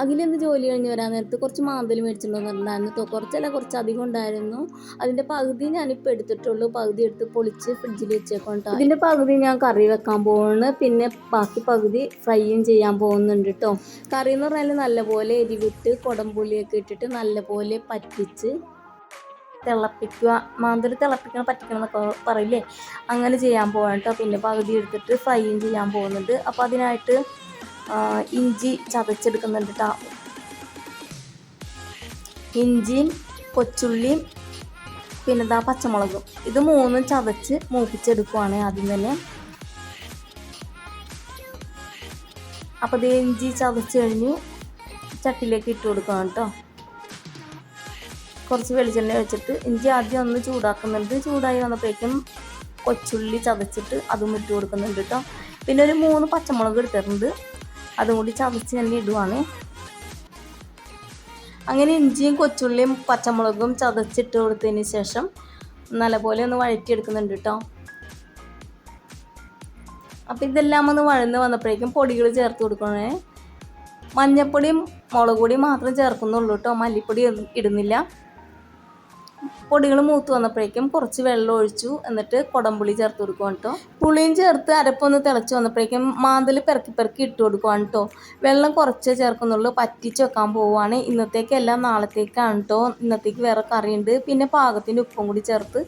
അഖിലെന്ന് ജോലി കഴിഞ്ഞ് വരാൻ നേരത്ത് കുറച്ച് മാന്തൽ മേടിച്ചിട്ടുണ്ടായിരുന്നു കേട്ടോ കുറച്ചല്ല കുറച്ച് അധികം ഉണ്ടായിരുന്നു. അതിന്റെ പകുതി ഞാനിപ്പോൾ എടുത്തിട്ടുള്ളൂ. പകുതി എടുത്ത് പൊളിച്ച് ഫ്രിഡ്ജിൽ വെച്ചേക്കോട്ടോ ഇതിന്റെ പകുതി ഞാൻ കറി വെക്കാൻ പോകുന്നു പിന്നെ ബാക്കി പകുതി ഫ്രൈയും ചെയ്യാൻ പോകുന്നുണ്ട് കേട്ടോ കറി എന്ന് പറഞ്ഞാൽ നല്ലപോലെ എരിവിട്ട് കുടംപുളിയൊക്കെ ഇട്ടിട്ട് നല്ലപോലെ പറ്റിച്ച് തിളപ്പിക്കുക. മാന്തൽ തിളപ്പിക്കണം പറ്റിക്കണം എന്നൊക്കെ പറയില്ലേ? അങ്ങനെ ചെയ്യാൻ പോകണം കേട്ടോ പിന്നെ പകുതി എടുത്തിട്ട് ഫ്രൈയും ചെയ്യാൻ പോകുന്നുണ്ട്. അപ്പോൾ അതിനായിട്ട് ഇഞ്ചി ചതച്ചെടുക്കുന്നുണ്ട് കേട്ടോ ഇഞ്ചിയും കൊച്ചുള്ളിയും പിന്നെ ഇതാ പച്ചമുളകും. ഇത് മൂന്നും ചതച്ച് മൂപ്പിച്ചെടുക്കുവാണ് ആദ്യം തന്നെ. അപ്പോൾ ഇത് ഇഞ്ചി ചതച്ച് കഴിഞ്ഞു ചട്ടിയിലേക്ക് ഇട്ട് കൊടുക്കണം കേട്ടോ കുറച്ച് വെളിച്ചെണ്ണ വെച്ചിട്ട് ഇഞ്ചി ആദ്യം ഒന്ന് ചൂടാക്കുന്നുണ്ട്. ചൂടായി വന്നപ്പോഴേക്കും കൊച്ചുള്ളി ചതച്ചിട്ട് അതും ഇട്ട് കൊടുക്കുന്നുണ്ട് കേട്ടോ പിന്നെ ഒരു മൂന്ന് പച്ചമുളക് എടുത്തിട്ടുണ്ട്. അതും കൂടി ചതച്ച് തന്നെ ഇടുവാണ്. അങ്ങനെ ഇഞ്ചിയും കൊച്ചുള്ളിയും പച്ചമുളകും ചതച്ചിട്ട് കൊടുത്തതിന് ശേഷം നല്ലപോലെ ഒന്ന് വഴറ്റിയെടുക്കുന്നുണ്ട് കേട്ടോ. അപ്പം ഇതെല്ലാം ഒന്ന് വഴന്ന് വന്നപ്പോഴേക്കും പൊടികൾ ചേർത്ത് കൊടുക്കണേ. മഞ്ഞപ്പൊടിയും മുളക് പൊടിയും മാത്രം ചേർക്കുന്നുള്ളൂ കേട്ടോ. മല്ലിപ്പൊടി ഇടുന്നില്ല. പൊടികൾ മൂത്ത് വന്നപ്പോഴേക്കും കുറച്ച് വെള്ളം ഒഴിച്ചു. എന്നിട്ട് കുടംപുളി ചേർത്ത് കൊടുക്കുവാണ് കേട്ടോ പുളിയും ചേർത്ത് അരപ്പൊന്ന് തിളച്ച് വന്നപ്പോഴേക്കും മാന്തൽ പെറക്കി പെറക്കി ഇട്ട് കൊടുക്കുവാണ് കേട്ടോ വെള്ളം കുറച്ചേ ചേർക്കുന്നുള്ളൂ. പറ്റിച്ച് വെക്കാൻ പോവുകയാണ് എല്ലാം നാളത്തേക്കാണ് കേട്ടോ ഇന്നത്തേക്ക് വേറെ കറിയുണ്ട്. പിന്നെ പാകത്തിന്റെ ഉപ്പും കൂടി ചേർത്ത്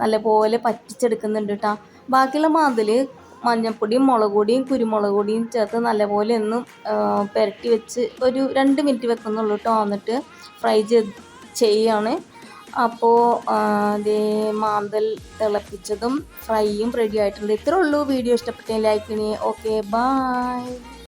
നല്ലപോലെ പറ്റിച്ചെടുക്കുന്നുണ്ട് കേട്ടോ ബാക്കിയുള്ള മാന്തൽ മഞ്ഞൾപ്പൊടിയും മുളക് പൊടിയും കുരുമുളക് പൊടിയും ചേർത്ത് നല്ലപോലെ ഒന്ന് പുരട്ടി വെച്ച് ഒരു രണ്ട് മിനിറ്റ് വെക്കുന്നുള്ളൂ കേട്ടോ എന്നിട്ട് ഫ്രൈ ചെയ്ത് ചെയ്യാണ്. അപ്പോൾ ദേ മാന്തൽ തിളപ്പിച്ചതും ഫ്രൈയും റെഡി ആയിട്ടുണ്ട്. ഇത്രേ ഉള്ളൂ. വീഡിയോ ഇഷ്ടപ്പെട്ടെങ്കിൽ ലൈക്ക് ചെയ്യണേ ഓക്കെ ബായ്